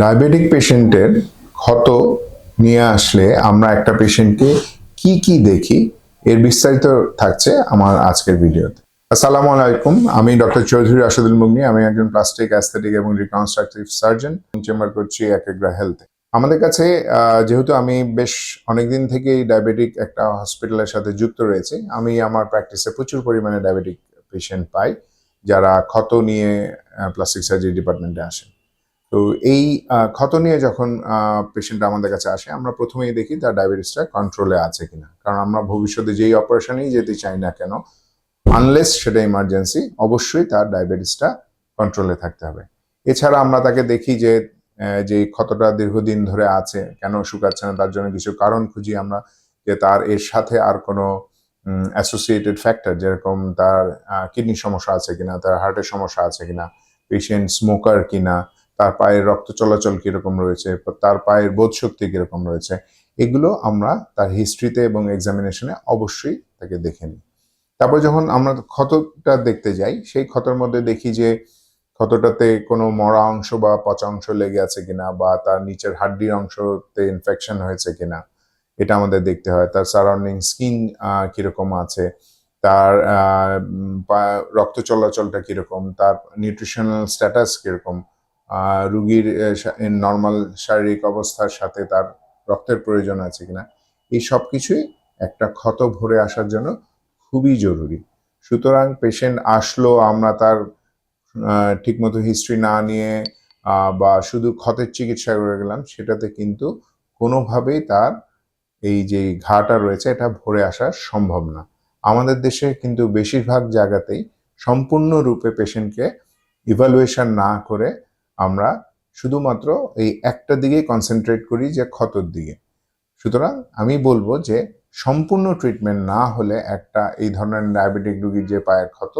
Diabetic পেশেন্টের ক্ষত নিয়ে আসলে আমরা একটা পেশেন্টকে কি কি দেখি, এর বিস্তারিত থাকছে আমার আজকের ভিডিওতে। আসসালামু আলাইকুম, আমি ডক্টর চৌধুরী রাশেদুল মুগনি, আমি একজন প্লাস্টিক, অ্যাস্থেটিক এবং রিকনস্ট্রাকটিভ সার্জন। চেম্বার করছি একেগ্রা হেলথে। আমাদের কাছে যেহেতু আমি বেশ অনেকদিন থেকেই ডায়াবেটিক একটা হসপিটালের সাথে যুক্ত রয়েছে, আমি আমার প্র্যাকটিসে প্রচুর পরিমাণে ডায়াবেটিক পেশেন্ট পাই, যারা ক্ষত নিয়ে প্লাস্টিক সার্জারি ডিপার্টমেন্টে আসেন। তো এই ক্ষত নিয়ে যখন পেশেন্ট আমাদের কাছে আসে, আমরা প্রথমেই দেখি তার ডায়াবেটিসটা কন্ট্রোলে আছে কিনা। কারণ আমরা ভবিষ্যতে যেই অপারেশনেই যেতে চাই না কেন আনলেস সেটা ইমার্জেন্সি অবশ্যই তার ডায়াবেটিসটা কন্ট্রোলে থাকতে হবে। এছাড়া আমরা তাকে দেখি যে যে ক্ষতটা দীর্ঘদিন ধরে আছে, কেন শুকাচ্ছে না, তার জন্য কিছু কারণ খুঁজি আমরা যে তার এর সাথে আর কোনো অ্যাসোসিয়েটেড ফ্যাক্টর যেরকম তার কিডনি সমস্যা আছে কিনা, তার হার্টের সমস্যা আছে কিনা পেশেন্ট স্মোকার কিনা তার পায়ের রক্ত চলাচল কীরকম রয়েছে, তার পায়ের বোধ শক্তি কীরকম রয়েছে, এগুলো আমরা তার হিস্ট্রিতে এবং এক্সামিনেশনে অবশ্যই তাকে দেখে নিই। তারপর যখন আমরা ক্ষতটা দেখতে যাই, সেই ক্ষতর মধ্যে দেখি যে ক্ষতটাতে কোনো মরা অংশ বা পচা অংশ লেগে আছে কিনা বা তার নিচের হাড্ডির অংশতে ইনফেকশন হয়েছে কিনা, এটা আমাদের দেখতে হয়। তার সারাউন্ডিং স্কিন কীরকম আছে, তার রক্ত চলাচলটা কীরকম, তার নিউট্রিশনাল স্ট্যাটাস কীরকম রুগীর নর্মাল শারীরিক অবস্থার সাথে তার রক্তের প্রয়োজন আছে কিনা, এই সব কিছুই একটা ক্ষত ভরে আসার জন্য খুবই জরুরি। সুতরাং পেশেন্ট আসলো, আমরা তার ঠিকমতো হিস্ট্রি না নিয়ে বা শুধু ক্ষতের চিকিৎসা করে গেলাম, সেটাতে কিন্তু কোনোভাবেই তার এই যে ঘাটা রয়েছে, এটা ভরে আসা সম্ভব না। আমাদের দেশে কিন্তু বেশিরভাগ জায়গাতেই সম্পূর্ণরূপে পেশেন্টকে ইভালুয়েশন না করে আমরা শুধুমাত্র এই একটা দিকেই কনসেন্ট্রেট করি যে ক্ষতর দিকে। সুতরাং আমি বলব যে সম্পূর্ণ ট্রিটমেন্ট না হলে একটা এই ধরনের ডায়াবেটিক রুগীর যে পায়ের ক্ষত,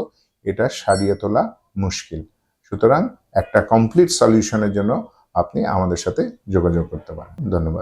এটা সারিয়ে তোলা মুশকিল। সুতরাং একটা কমপ্লিট সলিউশনের জন্য আপনি আমাদের সাথে যোগাযোগ করতে পারেন। ধন্যবাদ।